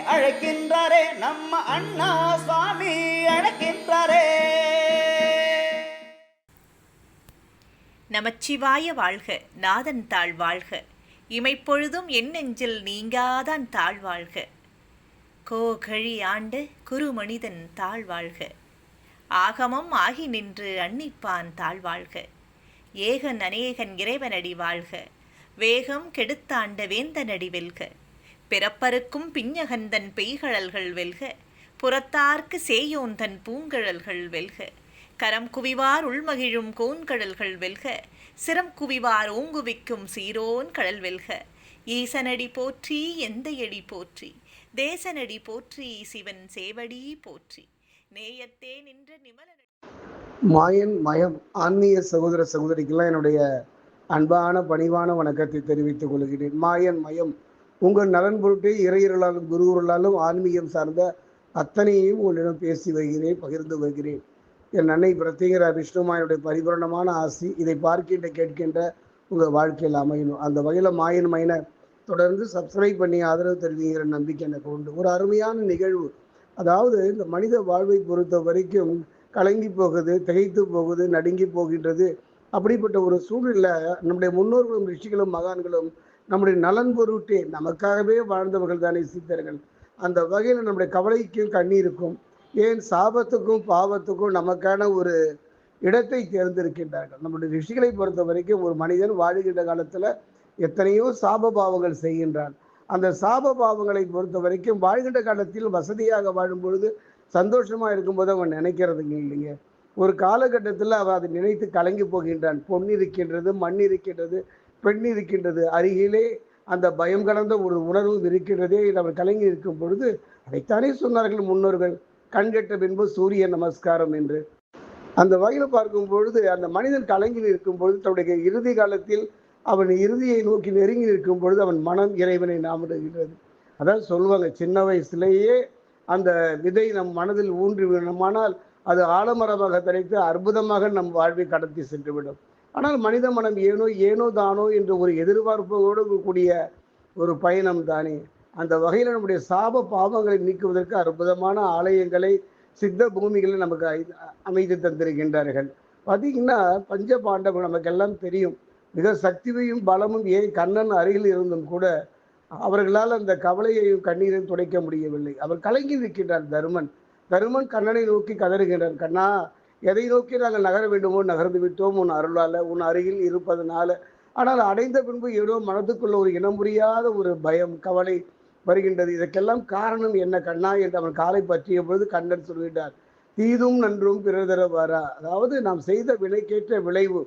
அழைக்கின்றாரே நம்ம அண்ணா சுவாமி அழைக்கின்றாரே. நமச்சிவாய வாழ்க நாதன் தாழ் வாழ்க. இமைப்பொழுதும் என் நெஞ்சில் நீங்காதான் தாழ் வாழ்க. கோகழி ஆண்ட குரு மனிதன் தாழ் வாழ்க. ஆகமம் ஆகி நின்று அன்னிப்பான் தாழ் வாழ்க. ஏகன் அநேகன் இறைவனடி வாழ்க. வேகம் கெடுத்தாண்ட வேந்தனடி வெல்க. பிறப்பருக்கும் பிஞ்சகந்தன் பெய்கழல்கள் வெல்க புறத்தார்க்கு சேயோன் தன் பூங்கழல்கள் வெல்க. கரம் குவிவார் உள்மகிழும் கோன்கடல்கள் வெல்க சிரம் குவிவார் ஓங்குவிக்கும் சீரோன் கடல் வெல்க. ஈசனடி போற்றி எந்தையடி போற்றி தேசனடி போற்றி சிவன் சேவடி போற்றி. நேயத்தே நின்ற நிமலனடி மாயன் மயம் ஆன்மீக சகோதர சகோதரிக்கெல்லாம் என்னுடைய அன்பான பணிவான வணக்கத்தை தெரிவித்துக் கொள்கிறேன். மாயன் மயம் உங்கள் நலன் பொருட்டு இறையர்களாலும் குருவர்களாலும் ஆன்மீகம் சார்ந்த அத்தனையும் உங்களிடம் பேசி வருகிறேன் பகிர்ந்து வருகிறேன். என் அன்னை பிரத்யேகர விஷ்ணுமாயனுடைய பரிபூரணமான ஆசி இதை பார்க்கின்ற கேட்கின்ற உங்கள் வாழ்க்கையில் அமையணும். அந்த வகையில் மாயன் மயனை தொடர்ந்து சப்ஸ்கிரைப் பண்ணி ஆதரவு தெரிவிக்கிற நம்பிக்கை எனக்கு உண்டு. ஒரு அருமையான நிகழ்வு. அதாவது இந்த மனித வாழ்வை பொறுத்த வரைக்கும் கலங்கி போகுது திகைத்து போகுது நடுங்கி போகின்றது. அப்படிப்பட்ட ஒரு சூழ்நிலை நம்முடைய முன்னோர்களும் ரிஷிகளும் மகான்களும் நம்முடைய நலன் பொருட்டே நமக்காகவே வாழ்ந்தவர்கள் தானே சித்தர்கள். அந்த வகையில் நம்முடைய கவலைக்கும் கண்ணீருக்கும் ஏன் சாபத்துக்கும் பாவத்துக்கும் நமக்கான ஒரு இடத்தை தேர்ந்தெடுக்கின்றார்கள். நம்முடைய ரிஷிகளை பொறுத்த வரைக்கும் ஒரு மனிதன் வாழுகின்ற காலத்தில் எத்தனையோ சாப பாவங்கள் செய்கின்றான். அந்த சாப பாவங்களை பொறுத்த வரைக்கும் வாழ்கின்ற காலத்தில் வசதியாக வாழும் பொழுது சந்தோஷமா இருக்கும்போது அவன் நினைக்கிறதுங்க இல்லைங்க. ஒரு காலகட்டத்தில் அவன் அதை நினைத்து கலங்கி போகின்றான். பொன் இருக்கின்றது மண் இருக்கின்றது பெண் இருக்கின்றது. அருகிலே அந்த பயம் கலந்த ஒரு உணர்வு இருக்கின்றதே அவர் கலங்கி இருக்கும் பொழுது அதைத்தானே சொன்னார்கள் முன்னோர்கள். கண்கெட்ட பின்பு சூரிய நமஸ்காரம் என்று. அந்த வகையில் பார்க்கும் பொழுது அந்த மனிதன் கலங்கி இருக்கும் பொழுது தன்னுடைய இறுதி காலத்தில் அவன் இறுதியை நோக்கி நெருங்கி இருக்கும் பொழுது அவன் மனம் இறைவனை நாமிடுகின்றது அதான் சொல்லுவாங்க சின்ன வயசுலேயே அந்த விதை நம் மனதில் ஊன்றி விடணுமானால் அது ஆலமரமாக தரைத்து அற்புதமாக நம் வாழ்வை கடத்தி சென்றுவிடும். ஆனால் மனித மனம் ஏனோ ஏனோ தானோ என்ற ஒரு எதிர்பார்ப்போடு கூடிய ஒரு பயணம் தானே அந்த வகையில் நம்முடைய சாப பாவங்களை நீக்குவதற்கு அற்புதமான ஆலயங்களை சித்த பூமிகளை நமக்கு அமைத்து தந்திருக்கின்றார்கள். பார்த்தீங்கன்னா பஞ்ச பாண்டவம் நமக்கெல்லாம் தெரியும். மிக சக்தியும் பலமும் ஏன் கண்ணன் அருகில் இருந்தும் கூட அவர்களால் அந்த கவலையையும் கண்ணீரையும் துடைக்க முடியவில்லை. அவர் கலங்கி நிற்கின்றார் தருமன். தருமன் கண்ணனை நோக்கி கதறுகின்றார் கண்ணா எதை நோக்கி நாங்கள் நகர வேண்டுமோ நகர்ந்து விட்டோம். உன் அருளால் உன் அருகில் இருப்பதனால. ஆனால் அடைந்த பின்பு ஏதோ மனதுக்குள்ள ஒரு இனம் புரியாத ஒரு பயம் கவலை வருகின்றது. இதற்கெல்லாம் காரணம் என்ன கண்ணா என்று அவன் காலை பற்றிய பொழுது கண்ணன் சொல்கின்றார் தீதும் நன்றும் பிறதர வரா. அதாவது நாம் செய்த வினைக்கேற்ற விளைவு.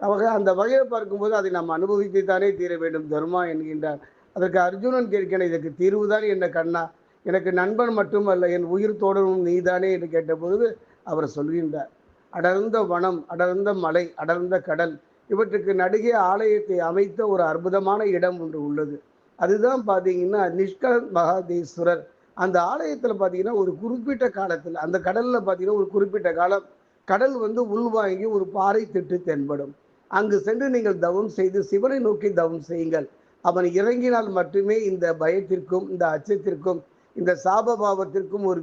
அவங்க அந்த வகையை பார்க்கும்போது அதை நாம் அனுபவித்துத்தானே தீர வேண்டும் தர்மா என்கின்றார். அதற்கு அர்ஜுனன் கேட்கிறேன் இதற்கு தீர்வுதான் என்ன கண்ணா? எனக்கு நண்பன் மட்டுமல்ல என் உயிர் தோழனும் நீதானே? என்று கேட்டபொழுது அவர் சொல்கின்றார். அடர்ந்த வனம் அடர்ந்த மலை அடர்ந்த கடல் இவற்றுக்கு நடுகே ஆலயத்தை அமைத்த ஒரு அற்புதமான இடம் ஒன்று உள்ளது. அதுதான் பார்த்தீங்கன்னா நிஷ்கலன் மகாதேஸ்வரர். அந்த ஆலயத்தில் பார்த்தீங்கன்னா ஒரு குறிப்பிட்ட காலத்தில் அந்த கடலில் பார்த்தீங்கன்னா ஒரு குறிப்பிட்ட காலம் கடல் வந்து உள்வாங்கி ஒரு பாறை திட்டு தென்படும். அங்கு சென்று நீங்கள் தவம் செய்து சிவனை நோக்கி தவம் செய்யுங்கள். அவன் இறங்கினால் மட்டுமே இந்த பயத்திற்கும் இந்த அச்சத்திற்கும் இந்த சாபபாவத்திற்கும் ஒரு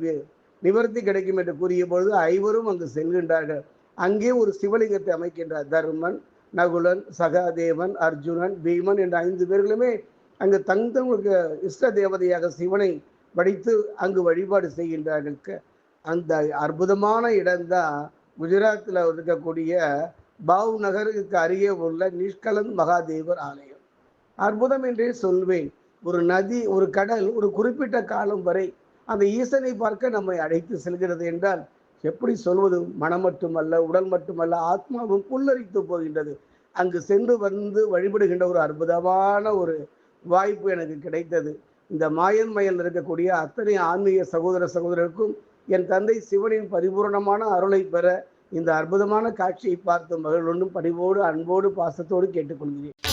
நிவர்த்தி கிடைக்கும் என்று கூறிய பொழுது ஐவரும் அங்கு செல்கின்றார்கள். அங்கே ஒரு சிவலிங்கத்தை அமைக்கின்றார். தர்மன் நகுலன் சகாதேவன் அர்ஜுனன் பீமன் என்ற ஐந்து பேர்களுமே அங்கு தங்களுக்கு இஷ்ட தேவதையாக சிவனை வடித்து அங்கு வழிபாடு செய்கின்றார்கள். அந்த அற்புதமான இடம்தான் குஜராத்தில் இருக்கக்கூடிய பாவ் நகருக்கு அருகே உள்ள நிஷ்கலன் மகாதேவர் ஆலயம். அற்புதம் என்றே சொல்வேன். ஒரு நதி ஒரு கடல் ஒரு குறிப்பிட்ட காலம் வரை அந்த ஈசனை பார்க்க நம்மை அழைத்து செல்கிறது என்றால் எப்படி சொல்வது? மனம் மட்டுமல்ல உடல் மட்டுமல்ல ஆத்மாவும் புல்லரித்து போகின்றது. அங்கு சென்று வந்து வழிபடுகின்ற ஒரு அற்புதமான ஒரு வாய்ப்பு எனக்கு கிடைத்தது. இந்த மாயன் மயல் இருக்கக்கூடிய அத்தனை ஆன்மீக சகோதர சகோதரருக்கும் என் தந்தை சிவனின் பரிபூரணமான அருளை பெற இந்த அற்புதமான காட்சியை பார்த்து மகளொன்றும் பணிவோடு அன்போடு பாசத்தோடு கேட்டுக்கொள்கிறேன்.